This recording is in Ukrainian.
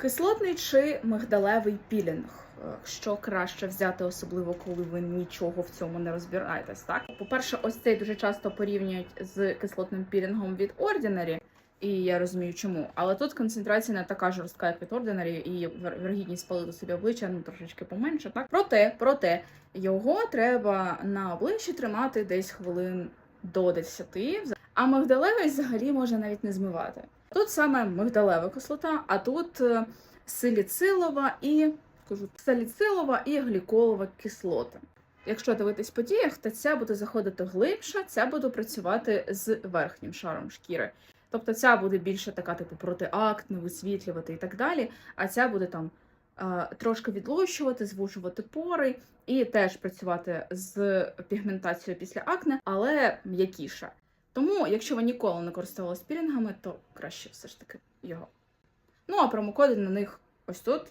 Кислотний чи мигдалевий пілінг? Е, Що краще взяти, особливо коли ви нічого в цьому не розбираєтесь, так? По-перше, ось цей дуже часто порівнюють з кислотним пілінгом від Ordinary, і я розумію чому. Але тут концентрація не така жорстка, як від Ordinary, і вірогідність спалити собі обличчя ну, трошечки поменше, так? Проте, проте, його треба на обличчі тримати десь хвилин до 10, а мигдалевий взагалі можна навіть не змивати. Тут саме мигдалева кислота, а тут е, силіцилова і кажу, саліцилова і гліколова кислота. Якщо дивитись по діях, то ця буде заходити глибше, ця буде працювати з верхнім шаром шкіри. Тобто ця буде більше така, типу, протиактне, висвітлювати і так далі. А ця буде там е, трошки відлущувати, звужувати пори і теж працювати з пігментацією після акне, але м'якіше. Тому, якщо ви ніколи не користувалися пілінгами, то краще все ж таки його. Ну а промокоди на них ось тут